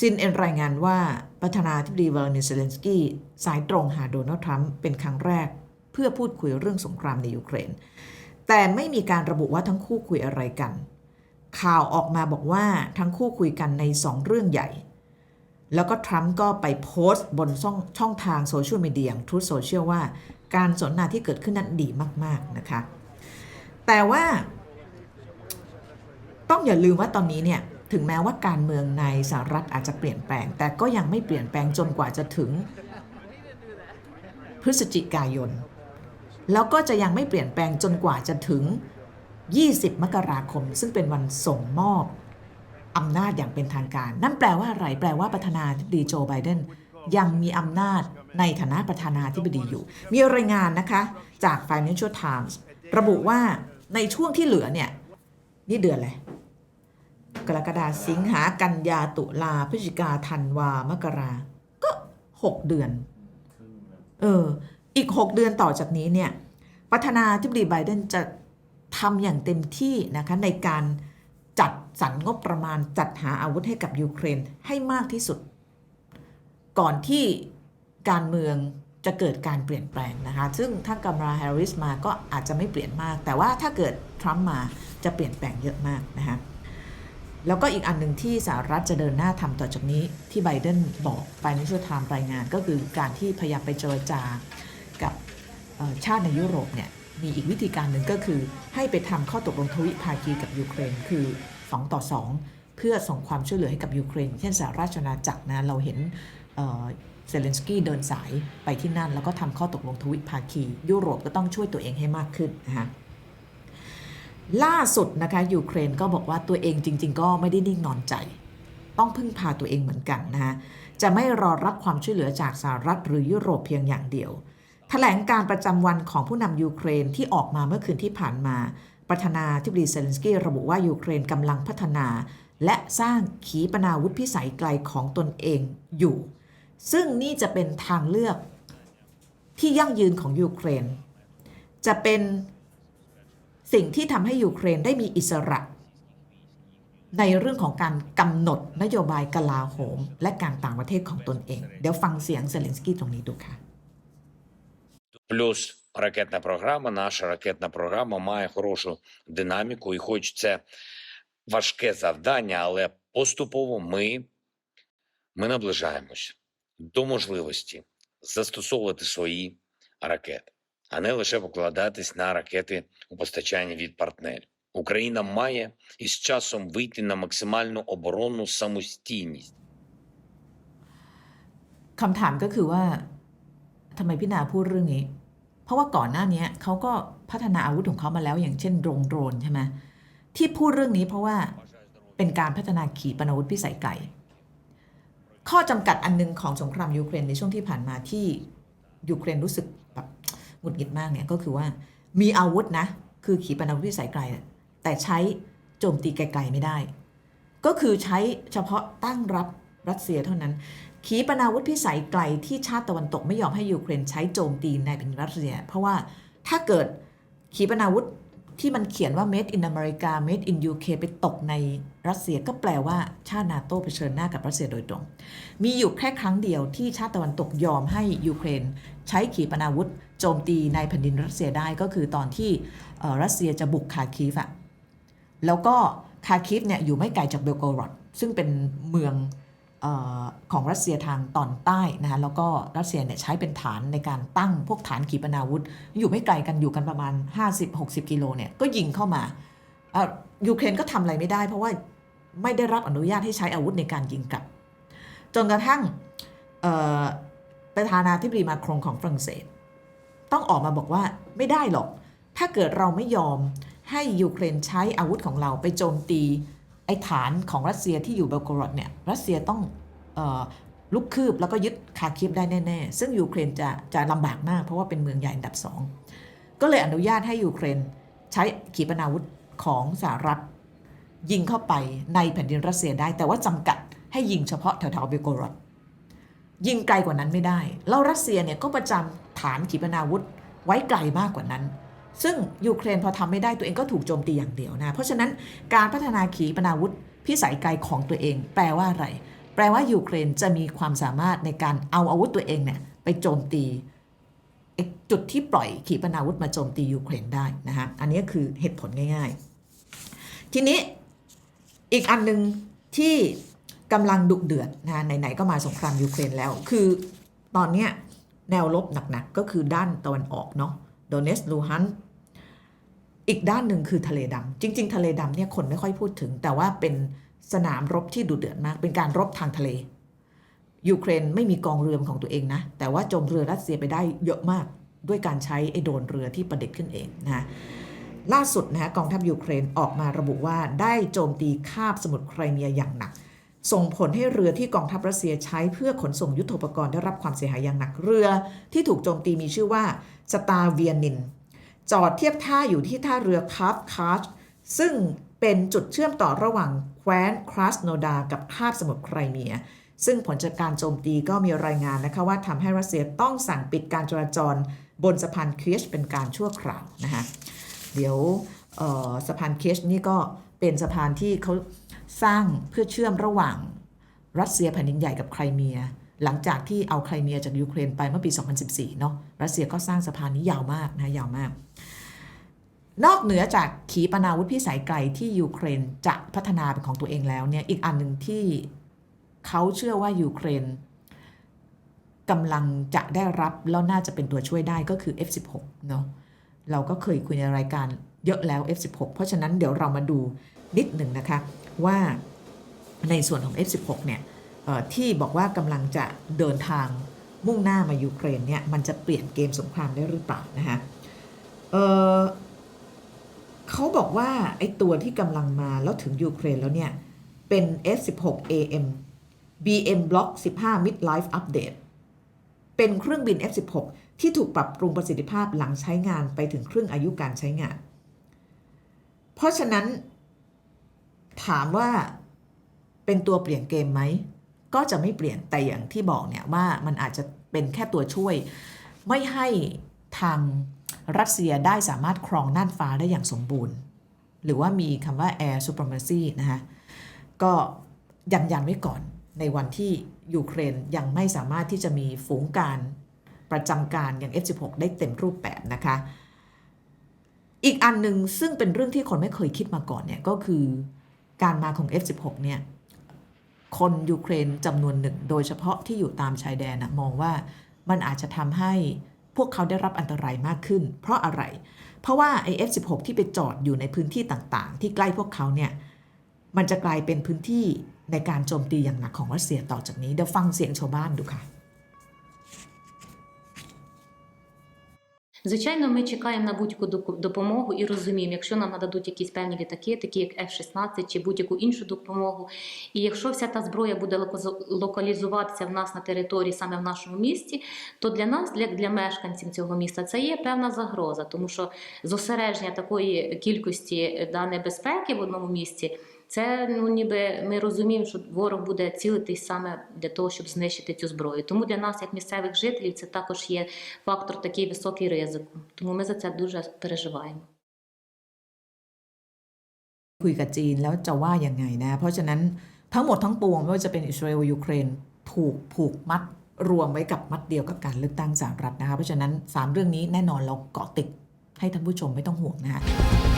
ซินเอ็นรายงานว่าประธานาธิบดีวลาดิเมียร์เซเลนสกี้สายตรงหาโดนัลด์ทรัมป์เป็นครั้งแรก เพื่อพูดคุยเรื่องสงครามในยูเครน แต่ไม่มีการระบุว่าทั้งคู่คุยอะไรกัน ข่าวออกมาบอกว่าทั้งคู่คุยกันในสองเรื่องใหญ่ แล้วก็ทรัมป์ก็ไปโพสต์บนช่ององทางโซเชียลมีเดียทูตโซเชียลว่าการสนทนาที่เกิดขึ้นนั้นดีมาก ๆ นะคะ แต่ว่าต้องอย่าลืมว่าตอนนี้เนี่ย ถึงแม้ว่าการเมืองในสหรัฐอาจจะเปลี่ยนแปลง แต่ก็ยังไม่เปลี่ยนแปลงจนกว่าจะถึงพฤศจิกายน แล้วก็จะยังไม่เปลี่ยนแปลงจนกว่าจะถึง 20 มกราคม ซึ่งเป็นวันส่งมอบอำนาจอย่างเป็นทางการ นั่นแปลว่าอะไร แปลว่าประธานาธิบดีโจไบเดนยังมีอำนาจในฐานะประธานาธิบดีอยู่ มีรายงานนะคะจาก Financial Times ระบุว่าในช่วงที่เหลือเนี่ย นี่เดือนอะไร กรกฎาสิงหากันยาตุลาพฤศจิกาธันวามกรา ก็6เดือน เออ อีก6เดือนต่อจากนี้เนี่ยประธานาธิบดีไบเดนจะทำอย่างเต็มที่นะคะในการจัดสรรงบประมาณจัดหาอาวุธให้กับยูเครนให้มากที่สุด ก่อนที่การเมืองจะเกิดการเปลี่ยนแปลงนะคะ ซึ่งถ้ากำราแฮร์ริสมาก็อาจจะไม่เปลี่ยนมาก แต่ว่าถ้าเกิดทรัมป์มาจะเปลี่ยนแปลงเยอะมากนะคะ แล้วก็อีกอันหนึ่งที่สหรัฐจะเดินหน้าทำต่อจากนี้ที่ไบเดนบอก Financial Times รายงานก็คือการที่พยายามไปเจรจากับชาติในยุโรปเนี่ย มีอีกวิธีการหนึ่งก็คือ ให้ไปทำข้อตกลงทวิภาคีกับยูเครนคือ 2 ต่อ 2 เพื่อส่งความช่วยเหลือให้กับยูเครน เช่นสหราชอาณาจักรนะเราเห็นเซเลนสกี้เดินสายไปที่นั่น แล้วก็ทำข้อตกลงทวิภาคี ยุโรปก็ต้องช่วยตัวเองให้มากขึ้นนะคะ ล่าสุดนะคะยูเครนก็บอกว่าตัวเองจริง ๆ ก็ไม่ได้นิ่งนอนใจ ต้องพึ่งพาตัวเองเหมือนกันนะคะจะไม่รอรับความช่วยเหลือจากสหรัฐหรือยุโรปเพียงอย่างเดียวแถลงการประจำวันของผู้นำยูเครนที่ออกมาเมื่อคืนที่ผ่านมา ประธานาธิบดีเซเลนสกี้ระบุว่ายูเครนกำลังพัฒนา และสร้างขีปนาวุธพิสัยไกลของตนเองอยู่ ซึ่งนี่จะเป็นทางเลือกที่ยั่งยืนของยูเครน จะเป็น สิ่งที่ทำให้ยูเครนได้มีอิสระ ในเรื่องของการกำหนดนโยบายกลาโหม และการต่างประเทศของตนเอง เดี๋ยวฟังเสียงเซเลนสกี้ตรงนี้ดูค่ะ Плюс ракетна програма, наша ракетна програма має хорошу динаміку, і хоч це важке завдання, але поступово ми, ми наближаємося до можливості застосовувати свої ракети, а не лише покладатись на ракети у постачанні від партнерів. Україна має із часом вийти на максимальну оборонну самостійність. คำถามก็คือว่าทำไมพี่นาพูดเรื่องนี้ เพราะว่าก่อนหน้านี้เขาก็พัฒนาอาวุธของเขามาแล้วอย่างเช่นโดรนโดรนใช่ไหมที่พูดเรื่องนี้เพราะว่าเป็นการพัฒนาขีปนาวุธพิสัยไกล ข้อจำกัดอันหนึงของสงครามยูเครนในช่วงที่ผ่านมาที่ยูเครนรู้สึกแบบ หงุดหงิดมากเนี่ยก็คือว่ามีอาวุธนะ คือขีปนาวุธพิสัยไกล แต่ใช้โจมตีไกลๆไม่ได้ ก็คือใช้เฉพาะตั้งรับรัสเซียเท่านั้น ขีปนาวุธพิสัยไกลที่ชาติตะวันตกไม่ยอมให้ยูเครนใช้โจมตีในแผ่นดินรัสเซีย เพราะว่าถ้าเกิดขีปนาวุธที่มันเขียนว่า made in America made in UK ไปตกในรัสเซียก็แปลว่าชาตินาโต้เผชิญหน้ากับรัสเซียโดยตรง มีอยู่แค่ครั้งเดียวที่ชาติตะวันตกยอมให้ยูเครน ใช้ขีปนาวุธ โจมตีในแผ่นดินรัสเซียได้ก็คือตอนที่รัสเซียจะบุกคาคีฟอะแล้วก็คาคิฟเนี่ยอยู่ไม่ไกลจากเบลโกรดซึ่งเป็นเมืองออของรัสเซียทางตอนใต้นะคะแล้วก็รัสเซียเนี่ยใช้เป็นฐานในการตั้งพวกฐานขีปนาวุธ อยู่ไม่ไกลกันอยู่กันประมาณ 50-60 กิโลเนี่ยก็ยิงเข้ามาออยูเครนก็ทำอะไรไม่ได้ เพราะว่าไม่ได้รับอนุญาตให้ใช้อาวุธในการยิงกลับ จนกระทั่งประธานาธิบดีมาครงของฝรั่งเศส ต้องออกมาบอกว่าไม่ได้หรอก ถ้าเกิดเราไม่ยอมให้ยูเครนใช้อาวุธของเราไปโจมตีไอ้ฐานของรัสเซียที่อยู่เบลโกรดเนี่ยรัสเซียต้องออลุกคืบแล้วก็ยึดคาคิฟได้แน่ ๆ ซึ่งยูเครนจะจะลำบากมากเพราะว่าเป็นเมืองใหญ่อันดับสองก็เลยอนุญาตให้ยูเครนใช้ขีปนาวุธของสหรัฐ ยิงเข้าไปในแผ่นดินรัสเซียได้ แต่ว่าจำกัดให้ยิงเฉพาะแถวๆเบลโกรด ยิงไกลกว่านั้นไม่ได้ แล้วรัสเซียเนี่ยก็ประจำฐานขีปนาวุธไว้ไกลมากกว่านั้น ซึ่งยูเครนพอทำไม่ได้ตัวเองก็ถูกโจมตีอย่างเดียวนะ เพราะฉะนั้นการพัฒนาขีปนาวุธพิสัยไกลของตัวเอง แปลว่าอะไร แปลว่ายูเครนจะมีความสามารถในการเอาอาวุธตัวเองเนี่ยไปโจมตีจุดที่ปล่อยขีปนาวุธมาโจมตียูเครนได้นะฮะ อันนี้คือเหตุผลง่าย ๆ ทีนี้อีกอันหนึ่งที่ กำลังดุเดือดนะไหนๆก็มาสงครามยูเครนแล้ว คือตอนเนี้ยแนวรบหนักๆก็คือด้านตะวันออกเนาะโดเนสลูฮันอีกด้านหนึ่งคือทะเลดำจริง ๆ ทะเลดำเนี่ยคนไม่ค่อยพูดถึง แต่ว่าเป็นสนามรบที่ดุเดือดมาก เป็นการรบทางทะเลยูเครนไม่มีกองเรือของตัวเองนะ แต่ว่าจมเรือรัสเซียไปได้เยอะมากด้วยการใช้ไอ้โดรนเรือที่ประดิษฐ์ขึ้นเองนะล่าสุดนะกองทัพยูเครนออกมาระบุว่าได้โจมตีคาบสมุทรไครเมียอย่างหนัก ส่งผลให้เรือที่กองทัพรัสเซียใช้เพื่อขนส่งยุทโธปกรณ์ได้รับความเสียหายอย่างหนักเรือ ที่ถูกโจมตีมีชื่อว่าสตาเวียนิน จอดเทียบท่าอยู่ที่ท่าเรือคาฟคาชซึ่งเป็นจุดเชื่อมต่อระหว่างแคว้นคราสโนดา กับคาบสมุทรไครเมีย ซึ่งผลจากการโจมตีก็มีรายงานนะคะว่าทำให้รัสเซียต้องสั่งปิดการจราจรบนสะพานเคียชเป็นการชั่วคราวนะคะเดี๋ยวสะพานเคียชนี่ก็เป็นสะพานที่เขา สร้างเพื่อเชื่อมระหว่างรัสเซียแผ่นดินใหญ่กับไครเมีย หลังจากที่เอาไครเมียจากยูเครนไปเมื่อปี 2014 เนาะรัสเซียก็สร้างสะพานนี้ยาวมากนะยาวมาก นอกเหนือจากขีปนาวุธพิสัยไกลที่ยูเครนจะพัฒนาเป็นของตัวเองแล้วเนี่ยอีกอันหนึ่งที่เขาเชื่อว่ายูเครนกำลังจะได้รับแล้วน่าจะเป็นตัวช่วยได้ก็คือ F16 เนาะเราก็เคยคุยในรายการเยอะแล้ว F16 เพราะฉะนั้นเดี๋ยวเรามาดูนิดหนึ่งนะคะ ว่าในส่วนของ F16 เนี่ยเอ่อที่บอกว่ากำลังจะเดินทางมุ่งหน้ามายูเครนเนี่ยมันจะเปลี่ยนเกมสงครามได้หรือเปล่านะคะเเขาบอกว่าไอ้ตัวที่กำลังมาแล้วถึงยูเครนแล้วเนี่ย เป็น F16 AM BM Block 15 Midlife Update เป็นเครื่องบิน F16 ที่ถูกปรับปรุงประสิทธิภาพหลังใช้งานไปถึงครึ่งอายุการใช้งาน เพราะฉะนั้น ถามว่าเป็นตัวเปลี่ยนเกมไหม ก็จะไม่เปลี่ยนแต่อย่างที่บอกเนี่ยว่ามันอาจจะเป็นแค่ตัวช่วย ไม่ให้ทางรัสเซียได้สามารถครองน่านฟ้าได้อย่างสมบูรณ์ หรือว่ามีคำว่า air supremacy นะคะก็ยันยันไว้ก่อนในวันที่ยูเครนยังไม่สามารถที่จะมีฝูงการประจำการอย่าง F16 ได้เต็มรูปแบบนะคะ อีกอันหนึ่งซึ่งเป็นเรื่องที่คนไม่เคยคิดมาก่อนเนี่ยก็คือ การมาของ F16 เนี่ย คนยูเครนจำนวนหนึ่ง โดยเฉพาะที่อยู่ตามชายแดนนะมองว่ามันอาจจะทำให้พวกเขาได้รับอันตรายมากขึ้น เพราะอะไร เพราะว่าไอ้ F16 ที่ไปจอดอยู่ในพื้นที่ต่างๆ ที่ใกล้พวกเขาเนี่ย มันจะกลายเป็นพื้นที่ในการโจมตีอย่างหนักของรัสเซียต่อจากนี้ เดี๋ยวฟังเสียงชาวบ้านดูค่ะ Звичайно, ми чекаємо на будь-яку допомогу і розуміємо, якщо нам нададуть якісь певні літаки, такі як F-16 чи будь-яку іншу допомогу. І якщо вся та зброя буде локалізуватися в нас на території, саме в нашому місті, то для нас, для, для мешканців цього міста, це є певна загроза, тому що зосередження такої кількості да, небезпеки в одному місці. Це ну ніби ми розуміємо, що ворог буде цілитись саме для того, щоб знищити цю зброю. Тому для нас, як місцевих жителів, це також є фактор такий високий ризику. Тому ми за це дуже переживаємо. คุยกับจีนแล้วจะว่ายังไงนะ เพราะฉะนั้นทั้งหมดทั้งปวงไม่ว่าจะเป็นอิสราเอลยูเครนถูกผูกมัดรวมไว้กับมัดเดียวกับการเลือกตั้งสหรัฐนะคะ เพราะฉะนั้น 3 เรื่องนี้แน่นอนเราเกาะติดให้ท่านผู้ชมไม่ต้องห่วงนะคะ